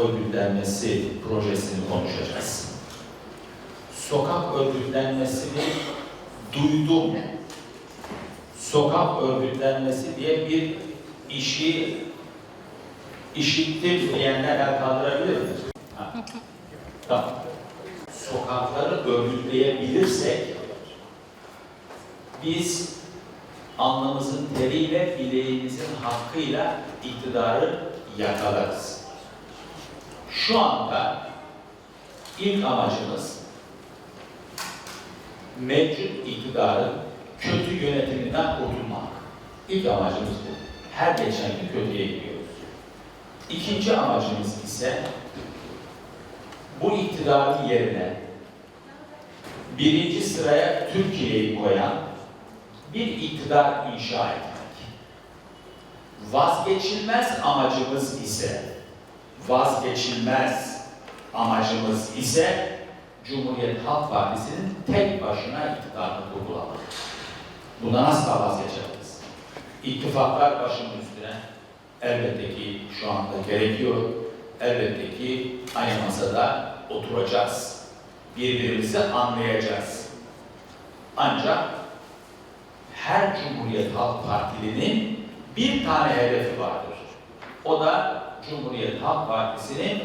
örgütlenmesi projesini konuşacağız. Sokak örgütlenmesini duydum. Sokak örgütlenmesi diye bir işi işittim diyenler el kaldırabilir mi? Tamam. Sokakları örgütleyebilirsek biz alnımızın teriyle, bileğimizin hakkıyla iktidarı yakalarız. Şu anda ilk amacımız mevcut iktidarın kötü yönetiminden kurtulmak. İlk amacımız bu. Her geçen gün kötüye gidiyoruz. İkinci amacımız ise bu iktidarın yerine birinci sıraya Türkiye'yi koyan bir iktidar inşa etmek. Vazgeçilmez amacımız ise vazgeçilmez amacımız ise Cumhuriyet Halk Partisi'nin tek başına iktidarını kurgulamak. Bundan asla vazgeçemeyiz. İttifaklar başının üstüne elbette ki şu anda gerekiyor. Elbette ki aynı masada oturacağız. Birbirimizi anlayacağız. Ancak her Cumhuriyet Halk Partilinin bir tane hedefi vardır. O da Cumhuriyet Halk Partisi'nin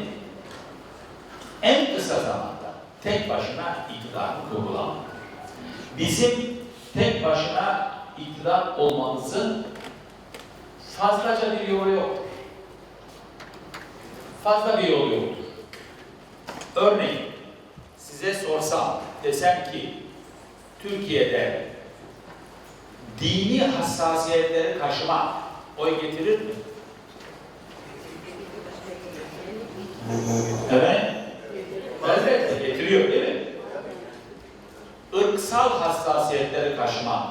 en kısa zamanda tek başına iktidarı kurgulamak. Bizim tek başına iktidar olmamızın fazlaca bir yolu yok. Fazla bir yolu yoktur. Örneğin size sorsam, desem ki Türkiye'de dini hassasiyetleri taşımak oy getirir mi? Evet. Elbette getiriyor değil mi? Irksal hassasiyetleri taşımak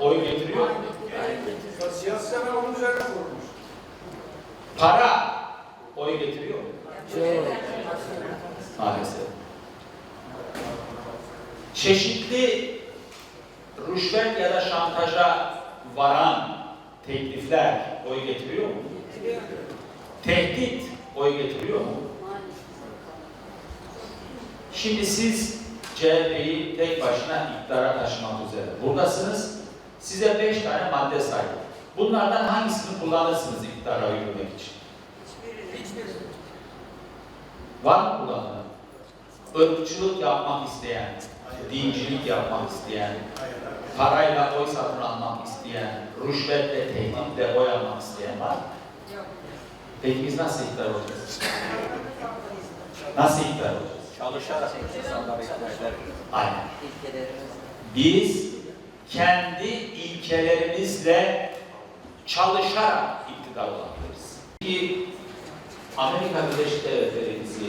oy getiriyor mu? Siyaseten onun üzerine kurulmuş. Para oy getiriyor mu? Maalesef. Çeşitli rüşvet ya da şantaja varan teklifler oy getiriyor mu? Tehdit oy getiriyor mu? Şimdi siz CHP'yi tek başına iktidara taşımak üzere buradasınız. Size beş tane madde saydım. Bunlardan hangisini kullanırsınız iktidara yürümek için? Var mı kullanımı? Irkçılık yapmak isteyen, dincilik yapmak isteyen, parayla oy satın almak isteyen, rüşvetle, tehditle oy almak isteyen var mı? Peki biz nasıl iktidar olacağız? Nasıl iktidar olacağız? Çalışarak insanları ikna eder. Aynen. Biz kendi ilkelerimizle çalışarak iktidar olabiliriz. Ki Amerika Birleşik Devletleri bizi